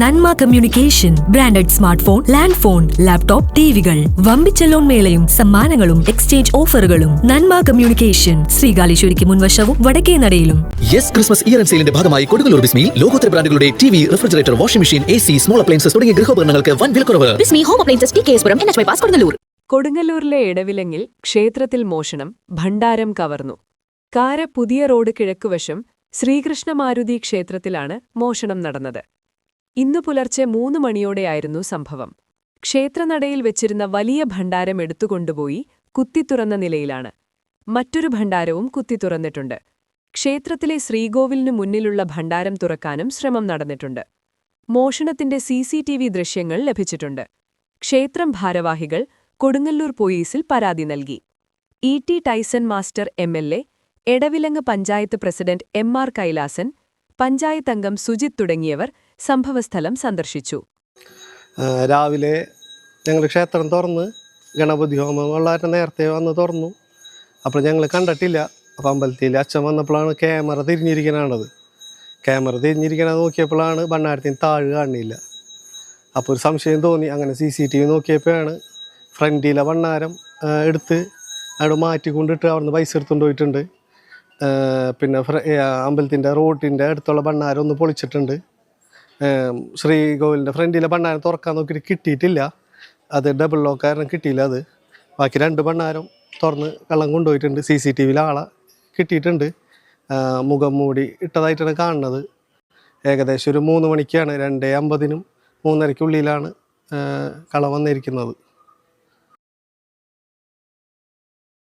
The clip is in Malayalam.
Nanma communication branded smart phone land phone laptop ടിവികൾ. വമ്പിച്ച ലോൺ മേളയും സമ്മാനങ്ങളും എക്സ്ചേഞ്ച് ഓഫറുകളും. നന്മ കമ്മ്യൂണിക്കേഷൻ ശ്രീകാലേശ്വരിക്ക് മുൻവശവും വടക്കേ നടയിലും. യെസ് ക്രിസ്മസ് ഇയർ ആൻഡ് സെയിലിന്റെ ഭാഗമായി കൊടുങ്ങല്ലൂർ ബിസ്മിയിൽ ലോകോത്തര ബ്രാൻഡുകളുടെ T V refrigerator washing machine A C small appliances തുടങ്ങിയ ഗൃഹോപകരണങ്ങൾക്ക് വൻ വിലക്കുറവ് Bismi home appliances T K S Puram N H bypass Kodungallur. കൊടുങ്ങല്ലൂരിലെ ഇടവിലങ്ങിൽ ക്ഷേത്രത്തിൽ മോഷണം ഭണ്ഡാരം കവർന്നു. കാര പുതിയ റോഡ് കിഴക്കുവശം ശ്രീകൃഷ്ണമാരുതി ക്ഷേത്രത്തിലാണ് മോഷണം നടന്നത്. ഇന്നു പുലർച്ചെ മൂന്ന് മണിയോടെയായിരുന്നു സംഭവം. ക്ഷേത്രനടയിൽ വെച്ചിരുന്ന വലിയ ഭണ്ഡാരം എടുത്തുകൊണ്ടുപോയി കുത്തിത്തുറന്ന നിലയിലാണ്. മറ്റൊരു ഭണ്ഡാരവും കുത്തിത്തുറന്നിട്ടുണ്ട് ക്ഷേത്രത്തിലെ ശ്രീകോവിലിനു മുന്നിലുള്ള ഭണ്ഡാരം തുറക്കാനും ശ്രമം നടന്നിട്ടുണ്ട്. മോഷണത്തിന്റെ സിസിടിവി ദൃശ്യങ്ങൾ ലഭിച്ചിട്ടുണ്ട്. ക്ഷേത്രം ഭാരവാഹികൾ കൊടുങ്ങല്ലൂർ പോലീസിൽ പരാതി നൽകി. E T Tyson master M L A Edavilangu panchayat president M R Kailasan പഞ്ചായത്തംഗം Sujith തുടങ്ങിയവർ സംഭവസ്ഥലം സന്ദർശിച്ചു. രാവിലെ ഞങ്ങൾ ക്ഷേത്രം തുറന്ന് ഗണപതി ഹോമം വളരെ നേരത്തെ വന്ന് തുറന്നു. അപ്പോൾ ഞങ്ങൾ കണ്ടിട്ടില്ല. അപ്പോൾ അമ്പലത്തിൽ അച്ഛൻ വന്നപ്പോഴാണ് ക്യാമറ തിരിഞ്ഞിരിക്കണത്. ക്യാമറ തിരിഞ്ഞിരിക്കണ നോക്കിയപ്പോഴാണ് ഭണ്ണാരത്തിന് താഴ് കാണുന്നില്ല അപ്പോൾ ഒരു സംശയം തോന്നി. അങ്ങനെ സി സി ടി വി നോക്കിയപ്പോഴാണ് ഫ്രണ്ടിലെ ഭണ്ണാരം എടുത്ത് അവിടെ മാറ്റി കൊണ്ടിട്ട് അവിടുന്ന് പൈസ എടുത്തുകൊണ്ട് പോയിട്ടുണ്ട്. പിന്നെ അമ്പലത്തിന്റെ റോഡിന്റെ അടുത്തുള്ള ഭണ്ണാരം ഒന്ന് പൊളിച്ചിട്ടുണ്ട്. ശ്രീകോവിലിന്റെ ഫ്രണ്ടിലെ ഭണ്ണാരം തുറക്കാൻ നോക്കിയിട്ട് കിട്ടിയിട്ടില്ല. അത് ഡബിൾ ലോക്ക് കാരണം കിട്ടിയില്ല അത്. ബാക്കി രണ്ട് ഭണ്ണാരം തുറന്ന് കള്ളം കൊണ്ടുപോയിട്ടുണ്ട്. സി സി ടി വിയിൽ ആളെ കിട്ടിയിട്ടുണ്ട്. മുഖം മൂടി ഇട്ടതായിട്ടാണ് കാണുന്നത്. ഏകദേശം ഒരു മൂന്ന് മണിക്കാണ് രണ്ടേ അമ്പതിനും മൂന്നരയ്ക്കുള്ളിലാണ് കള വന്നിരിക്കുന്നത്.